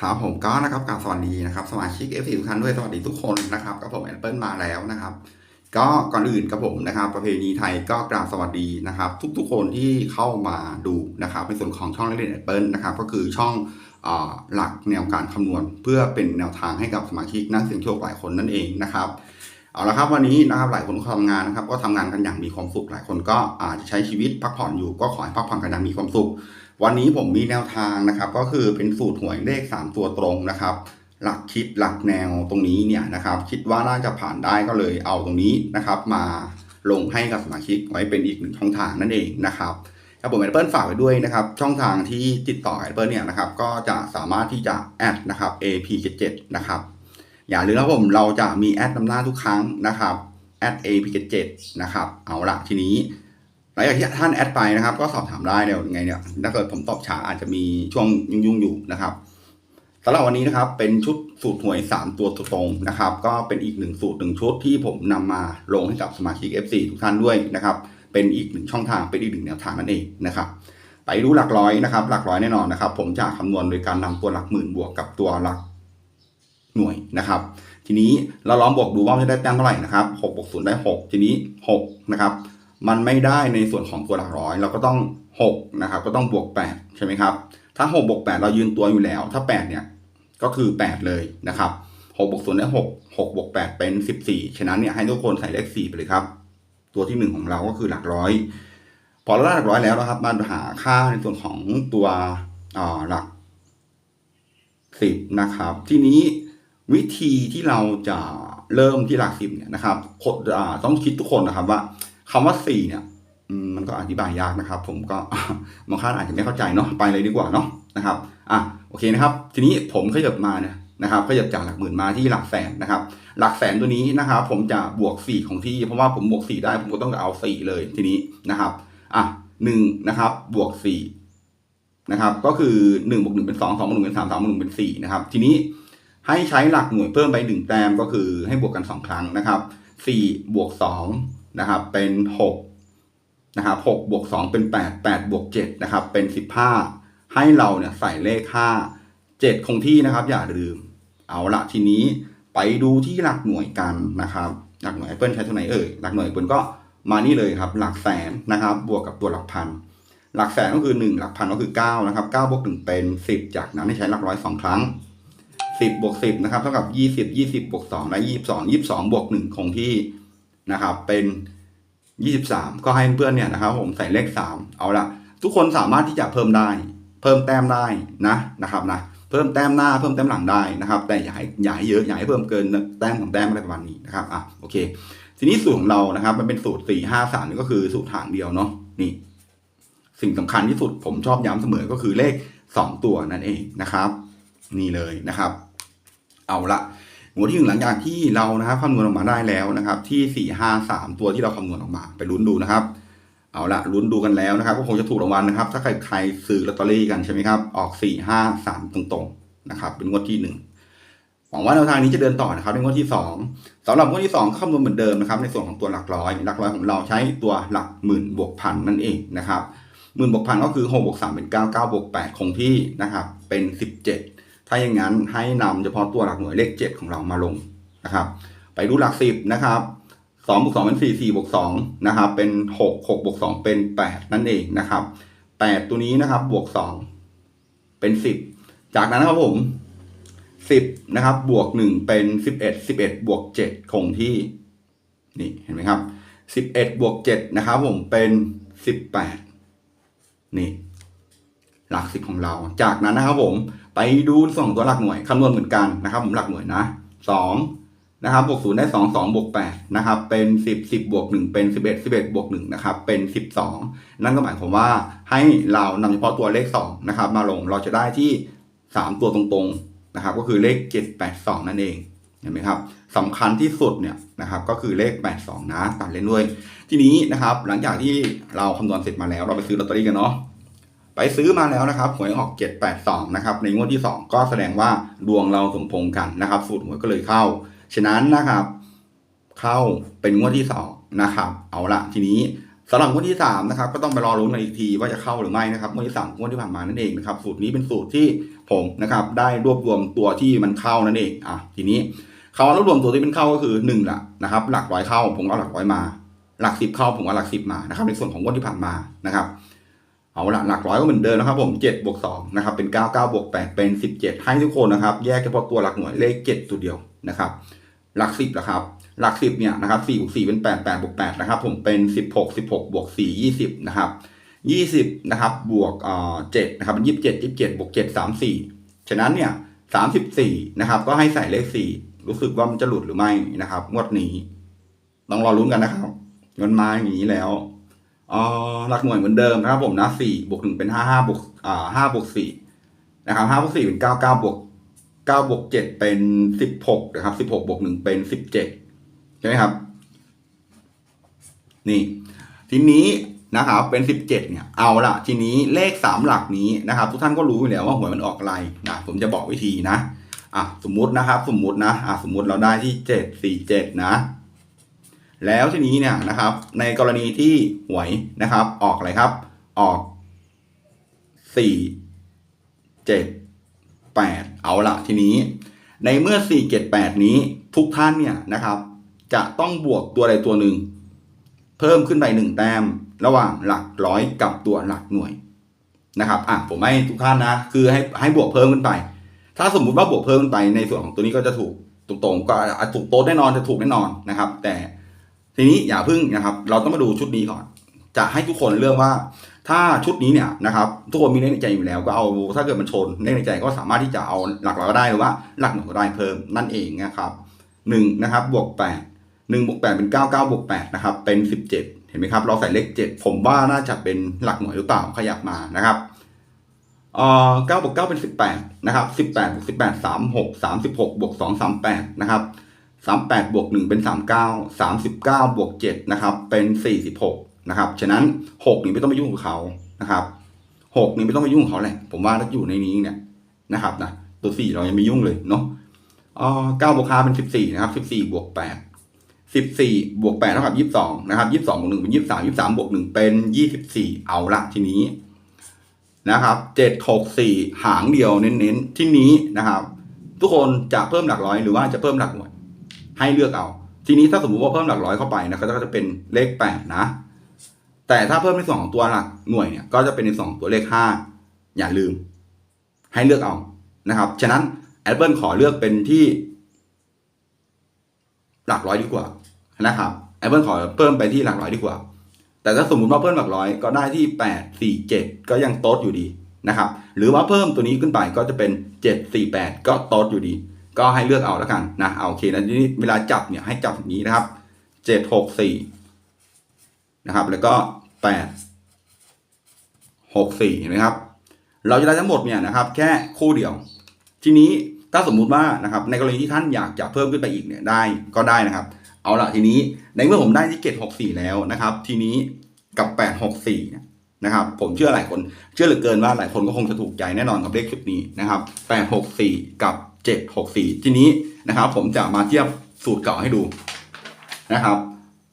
ครับผมก็นะครับกาบสวัสดีนะครับสมาชิก f อทุกท่านด้วยสวัสดีทุกคนนะครับกับผมแอนเปิลมาแล้วนะครับ ก็ก่อนอื่นกับผมนะครับ ประเพณีไทยก็กราบสวัสดีนะครับ ทุกๆคนที่เข้ามาดูนะครับในส่วนของช่องเล่นแอนเปิลนะครับก็คือช่องอหลักแนวการคำนวณ เพื่อเป็นแนวทางให้กับสมาชิกนักเสี่ยงโชคหลายคนนั่นเองนะครับเอาละครับวันนี้นะครับหลายคนก็ทำงานนะครับ ก็ทำงานกันอย่างมีความสุขหลายคนก็อาจจะใช้ชีวิตพักผ่อนอยู่ก็ขอให้พักผ่อนกันอย่างมีความสุข วันนี้ผมมีแนวทางนะครับ ก็คือเป็นสูตรหวยเลข 3 ตัวตรงนะครับ หลักคิดหลักแนวตรงนี้เนี่ยนะครับ คิดว่าน่าจะผ่านได้ก็เลยเอาตรงนี้นะครับ มาลงให้กับสมาชิกไว้เป็นอีกหนึ่งช่องทางนั่นเองนะครับครับผมแอปเปิลฝากไว้ด้วยนะครับ ช่องทางที่ติดต่อแอปเปิลเนี่ยนะครับ ก็จะสามารถที่จะแอดนะครับ AP77 นะครับ อย่าลืมนะผมเราจะมีแอดนำหน้าทุกครั้งนะครับแอด AP77 นะครับ เอาละทีนี้ หลังจากที่ท่านแอดไปนะครับ ก็สอบถามได้เดี๋ยวยังไงเนี่ยถ้าเกิดผมตอบช้าอาจจะมีช่วงยุ่งๆอยู่นะครับสำหรับวันนี้นะครับเป็นชุดสูตรหวย 3 ตัวตรงนะครับ ก็เป็นอีกหนึ่งสูตรหนึ่งชุดที่ผมนำมาลงให้กับสมาชิก FC ทุกท่านด้วยนะครับ เป็นอีกหนึ่งช่องทางเป็นอีกหนึ่งแนวทางนั่นเองนะครับ ไปดูหลักร้อยนะครับ หลักร้อยแน่นอนนะครับ ผมจะคำนวณโดยการนำตัวหลักหมื่นบวกกับตัวหลักหน่วยนะครับ ทีนี้เราลองบวกดูว่าจะได้แต้มเท่าไหร่นะครับ6บวก0ได้6ทีนี้6นะครับ มันไม่ได้ในส่วนของตัวหลักร้อย เราก็ต้อง6นะครับก็ต้องบวก8ใช่ไหมครับถ้า6บวก8เรายืนตัวอยู่แล้ว ถ้า8เนี่ยก็คือ 8 เลยนะครับ6บวก0ได้6 6บวก8เป็น 14 ฉะนั้นเนี่ยให้ทุกคนใส่เลข4ไปเลยครับ ตัวที่ 1 ของเราก็คือหลักร้อย พอเราได้หลักร้อยแล้วนะครับมาหาค่าในส่วนของตัวหลัก 10นะครับ ทีนี้วิธีที่เราจะเริ่มที่หลักสิบเนี่ยนะครับต้องคิดทุกคนนะครับว่า คำว่าสี่เนี่ยมันก็อธิบายยากนะครับ ผมก็บางท่านอาจจะไม่เข้าใจเนาะไปเลยดีกว่าเนาะนะครับอะโอเคนะครับ ทีนี้ผมขยับมาเนี่ยนะครับขยับจากหลักหมื่นมาที่หลักแสนนะครับ หลักแสนตัวนี้นะครับ ผมจะบวกสี่ของที่ เพราะว่าผมบวกสี่ได้ผมก็ต้องเอาสี่เลยทีนี้นะครับอะหนึ่งนะครับบวกสี่นะครับ ก็คือหนึ่งบวกหนึ่งเป็นสองสองบวกหนึ่งเป็นสามสามบวกหนึ่งเป็นสี่นะครับ ทีนี้ให้ใช้หลักหน่วยเพิ่มไปหนึ่งแต้มก็คือให้บวกกันสองครั้งนะครับสี่บวกสอง นะครับเป็นหกนะครับหกบวกสองเป็นแปดแปดบวกเจ็ดนะครับเป็นสิบห้าให้เราเนี่ยใส่เลขห้าเจ็ดคงที่นะครับ อย่าลืม เอาละทีนี้ไปดูที่หลักหน่วยกันนะครับ หลักหน่วย Apple ใช้ตัวไหนเอ่ยหลักหน่วย Apple ก็มานี่เลยครับ หลักแสนนะครับ บวกกับตัวหลักพันหลักแสนก็คือ 1 หลักพันก็คือ9นะครับ9บวก1เป็น 10 จากนั้นให้ใช้หลักร้อย2ครั้ง 10บวก10นะครับเท่ากับ 20 20บวก2ได้22 22บวก1คงที่ นะครับเป็น 23 ก็ให้เพื่อนเนี่ยนะครับผมใส่เลข 3 เอาละทุกคนสามารถที่จะเพิ่มได้ เพิ่มแต้มได้นะนะครับนะเพิ่มแต้มหน้าเพิ่มแต้มหลังได้นะครับ แต่อย่าให้อย่าให้เยอะอย่าให้เพิ่มเกินแต้มของแต้มอะไรประมาณนี้นะครับอะโอเค ทีนี้สูตรของเรานะครับ มันเป็นสูตร 4 5 3นี่ก็คือสูตรทางเดียวเนาะนี่ สิ่งสำคัญที่สุดผมชอบย้ำเสมอก็คือเลข 2 ตัวนั่นเองนะครับ นี่เลยนะครับ เอาละ หัวที่หนึ่งหลังจากที่เรานะครับคำนวณออกมาได้แล้วนะครับ ที่สี่ห้าสามตัวที่เราคำนวณออกมาไปลุ้นดูนะครับ เอาละลุ้นดูกันแล้วนะครับ ก็คงจะถูกรางวัลนะครับ ถ้าใครใครซื้อลอตเตอรี่กันใช่ไหมครับ ออกสี่ห้าสามตรงๆนะครับ เป็นงวดที่หนึ่งหวังว่าแนวทางนี้จะเดินต่อนะครับในงวดที่สองสำหรับงวดที่สองคำนวณเหมือนเดิมนะครับ ในส่วนของตัวหลักร้อยหลักร้อยของเราใช้ตัวหลักหมื่นบวกพันนั่นเองนะครับหมื่นบวกพันก็คือหกบวกสามเป็นเก้าเก้าบวกแปดคงที่นะครับ เป็นสิบเจ็ด ถ้าอย่างนั้นให้นำเฉพาะตัวหลักหน่วยเลขเจ็ดของเรามาลงนะครับ ไปดูหลักสิบนะครับสองบวกสองเป็นสี่สี่บวกสองนะครับ เป็นหกหกบวกสองเป็นแปดนั่นเองนะครับแปดตัวนี้นะครับ บวกสองเป็นสิบจากนั้นนะครับผมสิบนะครับ บวกหนึ่งเป็นสิบเอ็ดสิบเอ็ดบวกเจ็ดคงที่ นี่ เห็นไหมครับสิบเอ็ดบวกเจ็ดนะครับผม เป็นสิบแปดนี่ หลักสิบของเรา จากนั้นนะครับผม ไปดูส่วนของตัวหลักหน่วยคำนวณเหมือนกันนะครับ ผมหลักหน่วยนะสองนะครับบวกศูนย์ได้สองสองบวกแปดนะครับ เป็นสิบสิบบวกหนึ่งเป็นสิบเอ็ดสิบเอ็ดบวกหนึ่งนะครับเป็นสิบสองนั่นก็หมายความว่าให้เรานำเฉพาะตัวเลขสองนะครับ มาลงเราจะได้ที่สามตัวตรงๆนะครับ ก็คือเลขเจ็ดแปดสองนั่นเองเห็นไหมครับสำคัญที่สุดเนี่ยนะครับ ก็คือเลขแปดสองนะตัดเล่นด้วย ทีนี้นะครับ หลังจากที่เราคำนวณเสร็จมาแล้ว เราไปซื้อลอตเตอรี่กันเนาะ ไปซื้อมาแล้วนะครับหวยออก 782 นะครับ ในงวดที่ 2 ก็แสดงว่าดวงเราสมพงษ์กันนะครับ สูตรหวยก็เลยเข้า ฉะนั้นนะครับ เข้าเป็นงวดที่2นะครับ เอาละทีนี้สำหรับงวดที่สามนะครับก็ต้องไปรอรุ้นกันอีกทีว่าจะเข้าหรือไม่นะครับงวดที่สามงวดที่ผ่านมานั่นเองนะครับ สูตรนี้เป็นสูตรที่ผมนะครับได้รวบรวมตัวที่มันเข้านั่นเองอะทีนี้คำว่ารวบรวมตัวที่เป็นเข้าก็คือหนึ่งละนะครับ หลักร้อยเข้าผมเอาหลักร้อยมา หลักสิบเข้าผมเอาหลักสิบมานะครับ ในส่วนของงวดที่ผ่านมานะครับ เอาละหลักร้อยก็เหมือนเดิมนะครับผมเจ็ดบวกสองนะครับเป็นเก้าเก้าบวกแปดเป็นสิบเจ็ดให้ทุกคนนะครับ แยกเฉพาะตัวหลักหน่วยเลขเจ็ดตัวเดียวนะครับ หลักสิบนะครับ หลักสิบเนี่ยนะครับสี่บวกสี่เป็นแปดแปดบวกแปดนะครับผมเป็นสิบหกสิบหกบวกสี่ยี่สิบนะครับยี่สิบนะครับบวกเอ่อเจ็ดนะครับเป็นยี่สิบเจ็ดยี่สิบเจ็ดบวกเจ็ดสามสี่ฉะนั้นเนี่ยสามสิบสี่นะครับก็ให้ใส่เลขสี่รู้สึกว่ามันจะหลุดหรือไม่นะครับงวดนี้ต้องรอลุ้นกันนะครับเงินมาอย่างนี้แล้ว ออหลักหน่วยเหมือนเดิมนะครับผมนะสี่บวกหนึ่งเป็นห้าห้าบวกอ่าห้าบวกสี่นะครับห้าบวกสี่เป็นเก้าเก้าบวกเก้าบวกเจ็ดเป็นสิบหกนะครับสิบหกบวกหนึ่งเป็นสิบเจ็ดใช่ไหมครับ นี่ ทีนี้นะครับ เป็นสิบเจ็ดเนี่ย เอาละทีนี้เลขสามหลักนี้นะครับ ทุกท่านก็รู้อยู่แล้วว่าหวยมันออกอะไรนะผมจะบอกวิธีนะอะสมมุตินะครับ สมมุตินะอะสมมุติเราได้ที่เจ็ดสี่เจ็ดนะ แล้วทีนี้เนี่ยนะครับ ในกรณีที่หวยนะครับ ออกอะไรครับ ออกสี่เจ็ดแปดเอาละทีนี้ ในเมื่อ4 7 8นี้ทุกท่านเนี่ยนะครับ จะต้องบวกตัวใดตัวหนึ่ง เพิ่มขึ้นไปหนึ่งแต้ม ระหว่างหลักร้อยกับตัวหลักหน่วยนะครับอะผมให้ทุกท่านนะ คือให้ให้บวกเพิ่มขึ้นไป ถ้าสมมุติว่าบวกเพิ่มขึ้นไปในส่วนของตัวนี้ก็จะถูกตรงๆก็ถูกโต๊ะแน่นอนจะถูกแน่นอนนะครับ แต่ ทีนี้อย่าพึ่งนะครับ เราต้องมาดูชุดนี้ก่อน จะให้ทุกคนเลือกว่า ถ้าชุดนี้เนี่ยนะครับ ทุกคนมีเลขในใจอยู่แล้วก็เอาถ้าเกิดมันชนเลขในใจก็สามารถที่จะเอาหลักร้อยก็ได้หรือว่าหลักหน่วยก็ได้เพิ่มนั่นเองนะครับหนึ่งนะครับบวกแปดหนึ่งบวกแปดเป็นเก้าเก้าบวกแปดนะครับเป็นสิบเจ็ดเห็นไหมครับ เราใส่เลขเจ็ดผมว่าน่าจะเป็นหลักหน่วยหรือเปล่าขยับมานะครับเอ่อเก้าบวกเก้าเป็นสิบแปดนะครับสิบแปดบวกสิบแปดสามหกสามสิบหกบวกสองสามแปดนะครับ สามแปดบวกหนึ่งเป็นสามเก้าสามสิบเก้าบวกเจ็ดนะครับ เป็นสี่สิบหกนะครับ ฉะนั้นหกนี่ไม่ต้องไปยุ่งกับเขานะครับหกนี่ไม่ต้องไปยุ่งกับเขาแหละ ผมว่าถ้าอยู่ในนี้เนี่ยนะครับนะ ตัวสี่เรายังไม่ยุ่งเลยเนาะเอ่อเก้าบวกห้าเป็นสิบสี่นะครับสิบสี่บวกแปดสิบสี่บวกแปดเท่ากับยี่สิบสองนะครับยี่สิบสองบวกหนึ่งเป็นยี่สิบสามยี่สิบสามบวกหนึ่งเป็นยี่สิบสี่เอาละทีนี้นะครับเจ็ดหกสี่หางเดียวเน้นๆ ที่นี้นะครับ ทุกคนจะเพิ่มหลักร้อยหรือว่าจะเพิ่มหลักหน่วย ให้เลือกเอา ทีนี้ถ้าสมมติว่าเพิ่มหลักร้อยเข้าไปนะก็จะเป็นเลขแปดนะ แต่ถ้าเพิ่มในส่วนของตัวหลักหน่วยเนี่ยก็จะเป็นในส่วนของตัวเลขห้าอย่าลืม ให้เลือกเอานะครับ ฉะนั้นแอดเปิลขอเลือกเป็นที่ หลักร้อยดีกว่านะครับแอปเปิลขอเพิ่มไปที่หลักร้อยดีกว่า แต่ถ้าสมมติว่าเพิ่มหลักร้อยก็ได้ที่แปดสี่เจ็ดก็ยังโต๊ดอยู่ดีนะครับ หรือว่าเพิ่มตัวนี้ขึ้นไปก็จะเป็นเจ็ดสี่แปดก็โต๊ดอยู่ดี ก็ให้เลือกเอาแล้วกันนะเอาโอเคแล้วทีนี้เวลาจับเนี่ยให้จับอย่างนี้นะครับเจ็ดหกสี่นะครับ แล้วก็แปดหกสี่เห็นไหมครับ เราจะได้ทั้งหมดเนี่ยนะครับ แค่คู่เดียว ทีนี้ถ้าสมมุติว่านะครับ ในกรณีที่ท่านอยากจะเพิ่มขึ้นไปอีกเนี่ยได้ก็ได้นะครับ เอาละทีนี้ในเมื่อผมได้ที่เกตหกสี่แล้วนะครับ ทีนี้กับแปดหกสี่นะครับ ผมเชื่อหลายคน เชื่อเหลือเกินว่าหลายคนก็คงจะถูกใจแน่นอนกับเลขชุดนี้นะครับแปดหกสี่กับ เจ็ดหกสี่ทีนี้นะครับ ผมจะมาเทียบสูตรเก่าให้ดูนะครับ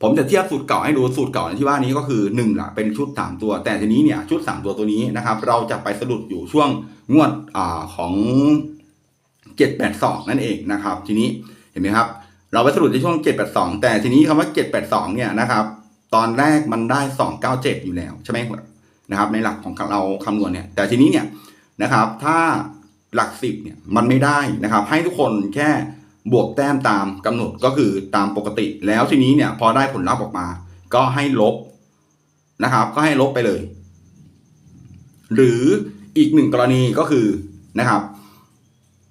ผมจะเทียบสูตรเก่าให้ดูสูตรเก่าในที่ว่านี้ก็คือหนึ่งละเป็นชุดสามตัว แต่ทีนี้เนี่ยชุดสามตัวตัวนี้นะครับ เราจะไปสะดุดอยู่ช่วงงวดอ่าของเจ็ดแปดสองนั่นเองนะครับ ทีนี้เห็นไหมครับ เราไปสรุปในช่วง 782 แต่ทีนี้คำว่า 782 เนี่ยนะครับ ตอนแรกมันได้ 297 อยู่แล้วใช่ไหมนะครับ ในหลักของเราคำนวณเนี่ย แต่ทีนี้เนี่ยนะครับ ถ้า หลัก10เนี่ยมันไม่ได้นะครับ ให้ทุกคนแค่บวกแต้มตามกำหนดก็คือตามปกติ แล้วทีนี้เนี่ยพอได้ผลลัพธ์ออกมา ก็ให้ลบนะครับ ก็ให้ลบไปเลย หรืออีกหนึ่งกรณีก็คือนะครับ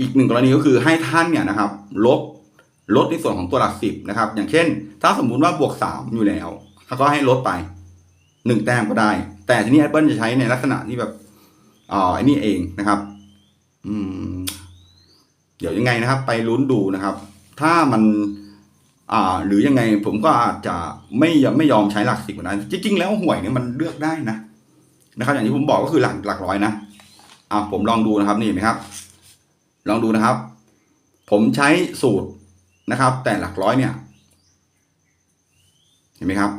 อีกหนึ่งกรณีก็คือให้ท่านเนี่ยนะครับ ลบลดในส่วนของตัวหลักสิบนะครับ อย่างเช่น ถ้าสมมุติว่าบวกสามอยู่แล้วเขาก็ให้ลดไปหนึ่งแต้มก็ได้ แต่ทีนี้ Apple จะใช้ในลักษณะที่แบบอ่าไอ้นี่เองนะครับ อืม เดี๋ยวยังไงนะครับ ไปลุ้นดูนะครับ ถ้ามันอ่า หรือยังไงผมก็อาจจะไม่ยอมไม่ยอมใช้หลักสิบนะจริงๆแล้วหวยเนี่ยมันเลือกได้นะนะครับ อย่างที่ผมบอกก็คือหลักหลักร้อยนะอ่าผมลองดูนะครับนี่เห็นไหมครับ ลองดูนะครับ ผมใช้สูตรนะครับ แต่หลักร้อยเนี่ย เห็นไหมครับ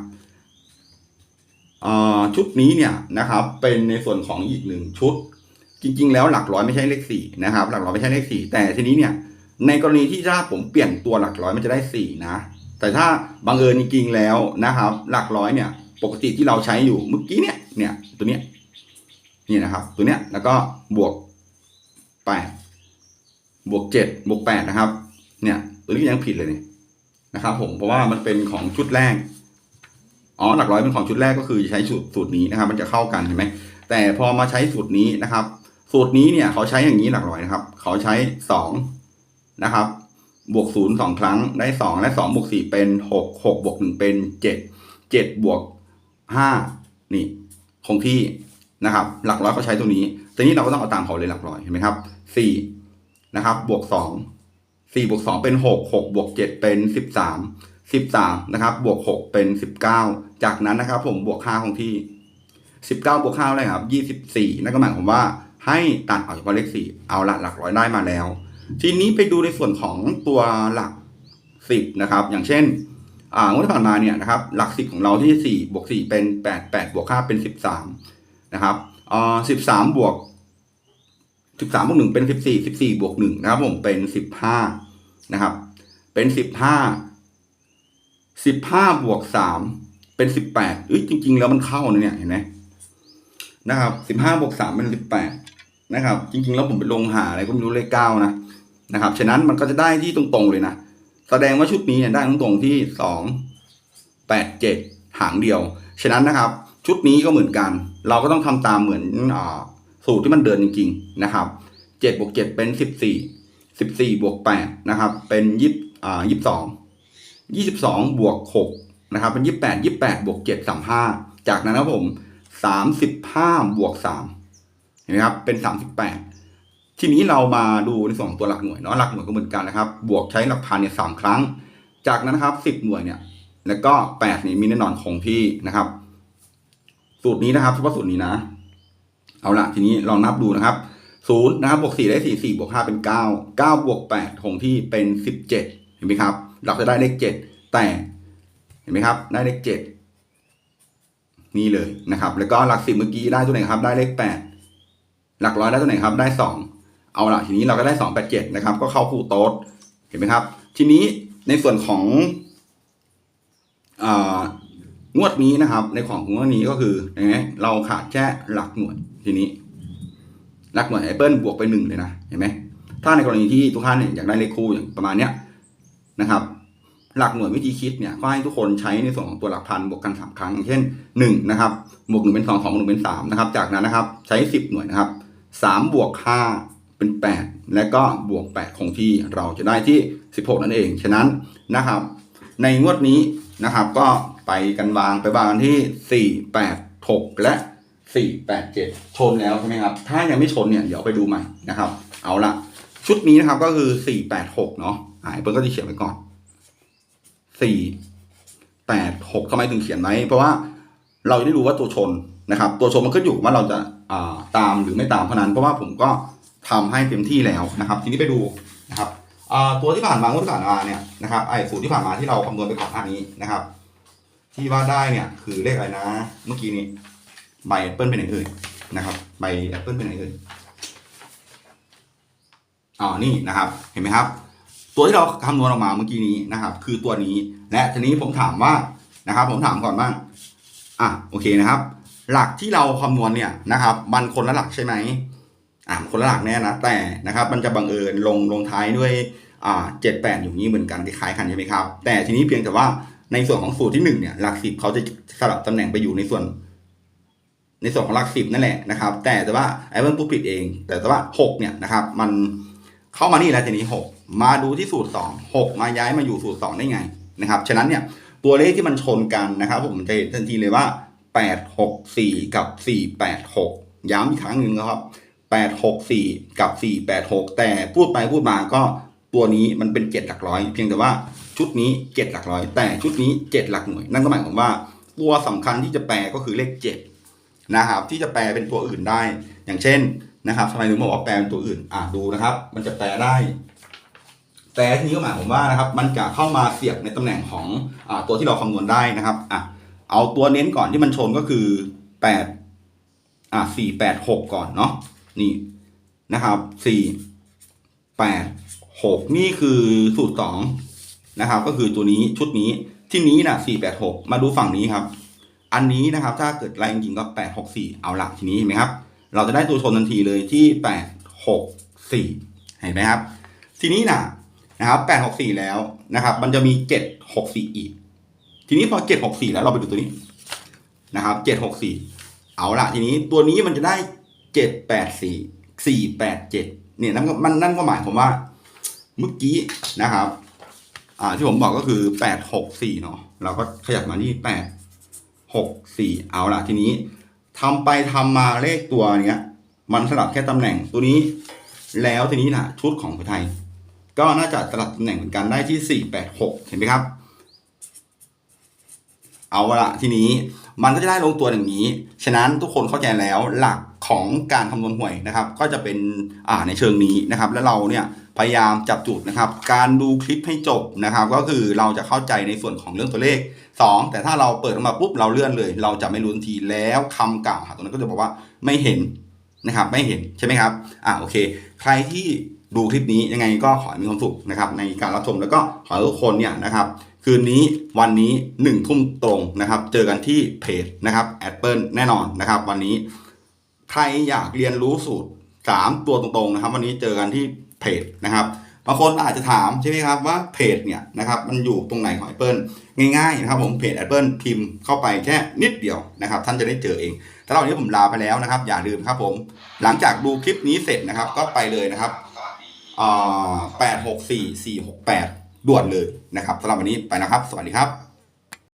อ่อชุดนี้เนี่ยนะครับ เป็นในส่วนของอีกหนึ่งชุด จริง ๆ แล้วหลักร้อยไม่ใช่เลขสี่นะครับ หลักร้อยไม่ใช่เลขสี่แต่ทีนี้เนี่ยในกรณีที่ถ้าผมเปลี่ยนตัวหลักร้อยมันจะได้สี่นะ แต่ถ้าบังเอิญจริงๆแล้วนะครับ หลักร้อยเนี่ย ปกติที่เราใช้อยู่เมื่อกี้เนี่ยเนี่ยตัวเนี้ยนี่นะครับ ตัวเนี้ยแล้วก็บวกแปดบวกเจ็ดบวกแปดนะครับ เนี่ย ตัวนี้ยังผิดเลยเนี่ยนะครับผมเพราะว่ามันเป็นของชุดแรกอ๋อหลักร้อยเป็นของชุดแรกก็คือใช้สูตรสูตรนี้นะครับ มันจะเข้ากันเห็นไหมแต่พอมาใช้สูตรนี้นะครับ สูตรนี้เนี่ยเขาใช้อย่างนี้หลักร้อยนะครับ เขาใช้สองนะครับ บวกศูนย์สองครั้งได้สองและสองบวกสี่เป็นหกหกบวกหนึ่งเป็นเจ็ดเจ็ดบวกห้านี่คงที่นะครับ หลักร้อยเขาใช้ตัวนี้ทีนี้เราก็ต้องเอาตามเขาเลยหลักร้อยเห็นไหมครับสี่นะครับ บวกสองสี่บวกสองเป็นหกหกบวกเจ็ดเป็นสิบสามสิบสามนะครับ บวกหกเป็นสิบเก้าจากนั้นนะครับ ผมบวกห้าคงที่สิบเก้าบวกห้าอะไรครับยี่สิบสี่นั่นก็หมายความว่า ให้ตัดออกเฉพาะเลขสี่เอาละหลักร้อยได้มาแล้ว ทีนี้ไปดูในส่วนของตัวหลักสิบนะครับ อย่างเช่นอ่างวดที่ผ่านมาเนี่ยนะครับ หลักสิบของเราที่สี่บวกสี่เป็นแปดแปดบวกห้าเป็นสิบสามนะครับอ่าสิบสามบวกสิบสามบวกหนึ่งเป็นสิบสี่สิบสี่บวกหนึ่งนะครับ ผมเป็นสิบห้านะครับ เป็นสิบห้าสิบห้าบวกสามเป็นสิบแปดเอ้ยจริง ๆ แล้วมันเข้านะเนี่ยเห็นไหมนะครับสิบห้าบวกสามเป็นสิบแปด นะครับ จริงๆ แล้วผมไปลงหาอะไรก็ไม่รู้เลขเก้านะนะครับฉะนั้นมันก็จะได้ที่ตรงๆเลยนะแสดงว่าชุดนี้เนี่ยได้ตรงๆที่สองแปดเจ็ดหางเดียว ฉะนั้นนะครับ ชุดนี้ก็เหมือนกัน เราก็ต้องทำตามเหมือนอสูตรที่มันเดินจริง ๆนะครับเจ็ดบวกเจ็ดเป็นสิบสี่สิบสี่บวกแปดนะครับ เป็นยี่อ่ายี่สิบสองยี่สิบสองบวกหกนะครับ เป็นยี่สิบแปดยี่สิบแปดบวกเจ็ดสามห้าจากนั้นนะครับผมสามสิบห้าบวกสาม เห็นไหมครับเป็น 38 ทีนี้เรามาดูในส่วนของตัวหลักหน่วยเนาะหลักหน่วยก็เหมือนกันนะครับ บวกใช้หลักพันเนี่ยสามครั้ง จากนั้นนะครับ 10 หน่วยเนี่ย แล้วก็ 8 นี่มีแน่นอนคงที่นะครับ สูตรนี้นะครับเฉพาะสูตรนี้นะ เอาละทีนี้ลองนับดูนะครับศูนย์นะครับบวก4ได้4 4บวก5เป็น9 9บวก8คงที่เป็น17เห็นไหมครับ เราจะได้เลข7แต่เห็นไหมครับ ได้เลข7นี่เลยนะครับ แล้วก็หลักสิบเมื่อกี้ได้ตัวไหนครับ ได้เลข8 หลักร้อยได้ตัวไหนครับได้สองเอาละทีนี้เราก็ได้สองแปดเจ็ดนะครับก็เข้าคู่โต๊ดเห็นไหมครับ ทีนี้ในส่วนขององวดนี้นะครับ ในของงวดนี้ก็คือยังไงเราขาดแค่หลักหน่วยทีนี้ หลักหน่วยแอปเปิลบวกไปหนึ่งเลยนะเห็นไหมถ้าในกรณีที่ทุกท่านเนี่ยอยากได้เลขคู่อย่างประมาณเนี้ยนะครับ หลักหน่วยวิธีคิดเนี่ยก็ให้ทุกคนใช้ในส่วนของตัวหลักพันบวกกันสามครั้งอย่างเช่นหนึ่งนะครับบวกหนึ่งเป็นสองสองบวกหนึ่งเป็นสามนะครับ จากนั้นนะครับ ใช้สิบหน่วยนะครับ สามบวกห้าเป็นแปดและก็บวกแปดคงที่เราจะได้ที่สิบหกนั่นเอง ฉะนั้นนะครับ ในงวดนี้นะครับก็ไปกันวางไปวางกันที่สี่แปดหกและสี่แปดเจ็ดชนแล้วใช่ไหมครับ ถ้ายังไม่ชนเนี่ยเดี๋ยวไปดูใหม่นะครับ เอาละชุดนี้นะครับก็คือสี่แปดหกเนาะอ่าเปิ้ลก็จะเขียนไว้ก่อนสี่แปดหกทำไมถึงเขียนไว้เพราะว่าเราจะได้รู้ว่าตัวชนนะครับ ตัวชนมันขึ้นอยู่ว่าเราจะ ตามหรือไม่ตามเท่านั้นเพราะว่าผมก็ทำให้เต็มที่แล้วนะครับ ทีนี้ไปดูนะครับตัวที่ผ่านมางวดที่ผ่านมาเนี่ยนะครับไอ้สูตรที่ผ่านมาที่เราคำนวณไปก่อนหน้านี้นะครับ ที่ว่าได้เนี่ยคือเลขอะไรนะ เมื่อกี้นี้ใบแอปเปิลเป็นไหนเอ่ยนะครับใบแอปเปิลเป็นไหนเอ่ยอ๋อนี่นะครับ เห็นไหมครับ ตัวที่เราคำนวณออกมาเมื่อกี้นี้นะครับ คือตัวนี้และทีนี้ผมถามว่านะครับ ผมถามก่อนบ้างอะโอเคนะครับ หลักที่เราคำนวณเนี่ยนะครับมันคนละหลักใช่ไหมอ่าคนละหลักแน่นะแต่นะครับมันจะบังเอิญลงลงท้ายด้วยอ่าเจ็ดแปดอยู่นี้เหมือนกันคล้ายๆกันใช่ไหมครับแต่ทีนี้เพียงแต่ว่าในส่วนของสูตรที่หนึ่งเนี่ยหลักสิบเขาจะสลับตำแหน่งไปอยู่ในส่วน ในส่วนของหลักสิบนั่นแหละนะครับ แต่แต่ว่าไอ้เพิ่มผู้ผิดเอง แต่แต่ว่าหกเนี่ยนะครับมันเข้ามานี่แล้วทีนี้หกมาดูที่สูตรสองหกมาย้ายมาอยู่สูตรสองได้ไงนะครับฉะนั้นเนี่ยตัวเลขที่มันชนกันนะครับ ผมจะเห็นทันทีเลยว่า แปดหกสี่กับสี่แปดหกย้ำอีกครั้งหนึ่งนะครับแปดหกสี่กับสี่แปดหกแต่พูดไปพูดมาก็ตัวนี้มันเป็นเจ็ดหลักร้อย เพียงแต่ว่าชุดนี้เจ็ดหลักร้อย แต่ชุดนี้เจ็ดหลักหน่วย นั่นก็หมายความว่าตัวสำคัญที่จะแปลก็คือเลขเจ็ดนะครับที่จะแปลเป็นตัวอื่นได้ อย่างเช่นนะครับทำไมถึงบอกว่าแปลเป็นตัวอื่นอ่าดูนะครับ มันจะแปลได้ แต่ทีนี้ก็หมายผมว่านะครับ มันจะเข้ามาเสียบในตำแหน่งของอตัวที่เราคำนวณได้นะครับอะ เอาตัวเน้นก่อนที่มันชนก็คือแปดอ่าสี่แปดหกก่อนเนาะนี่นะครับสี่แปดหกนี่คือสูตรสองนะครับ ก็คือตัวนี้ชุดนี้ที่นี้นะสี่แปดหกมาดูฝั่งนี้ครับ อันนี้นะครับ ถ้าเกิดไล่จริงก็แปดหกสี่เอาละทีนี้เห็นไหมครับ เราจะได้ตัวชนทันทีเลยที่แปดหกสี่เห็นไหมครับ ทีนี้นะนะครับแปดหกสี่แล้วนะครับ มันจะมีเจ็ดหกสี่อีก ทีนี้พอเจ็ดหกสี่แล้วเราไปดูตัวนี้นะครับเจ็ดหกสี่เอาละทีนี้ตัวนี้มันจะได้เจ็ดแปดสี่สี่แปดเจ็ดเนี่ยนั่นก็มันนั่นก็หมายความว่า เมื่อกี้นะครับ อ่าที่ผมบอกก็คือแปดหกสี่เนาะเราก็ขยับมาที่แปดหกสี่เอาละทีนี้ทำไปทำมาเลขตัวเนี้ย มันสลับแค่ตำแหน่งตัวนี้ แล้วทีนี้นะชุดของคนไทย ก็น่าจะสลับตำแหน่งเหมือนกันได้ที่สี่แปดหกเห็นไหมครับ เอาละทีนี้มันก็จะได้ลงตัวอย่างนี้ ฉะนั้นทุกคนเข้าใจแล้วหลักของการคำนวณหวยนะครับ ก็จะเป็นอ่าในเชิงนี้นะครับ แล้วเราเนี่ยพยายามจับจุดนะครับ การดูคลิปให้จบนะครับ ก็คือเราจะเข้าใจในส่วนของเรื่องตัวเลข 2 แต่ถ้าเราเปิดออกมาปุ๊บเราเลื่อนเลย เราจะไม่รู้ทันทีแล้วคำกล่าวหาตรงนั้นก็จะบอกว่าไม่เห็นนะครับ ไม่เห็นใช่ไหมครับอ่าโอเค ใครที่ดูคลิปนี้ยังไงก็ขอให้มีความสุขนะครับในการรับชมแล้วก็ขอให้ทุกคนเนี่ยนะครับ คืนนี้วันนี้หนึ่งทุ่มตรงนะครับ เจอกันที่เพจนะครับแอดเปิลแน่นอนนะครับ วันนี้ใครอยากเรียนรู้สูตรสามตัวตรงๆนะครับ วันนี้เจอกันที่เพจนะครับบางคนอาจจะถามใช่ไหมครับว่าเพจเนี่ยนะครับมันอยู่ตรงไหนของแอปเปิลง่ายๆนะครับผมเพจแอปเปิลพิมพ์เข้าไปแค่นิดเดียวนะครับ ท่านจะได้เจอเองแต่เราวันนี้ผมลาไปแล้วนะครับ อย่าลืมครับผมหลังจากดูคลิปนี้เสร็จนะครับ ก็ไปเลยนะครับอ่าแปดหกสี่สี่หกแปด ด่วนเลยนะครับสำหรับวันนี้ไปนะครับ สวัสดีครับ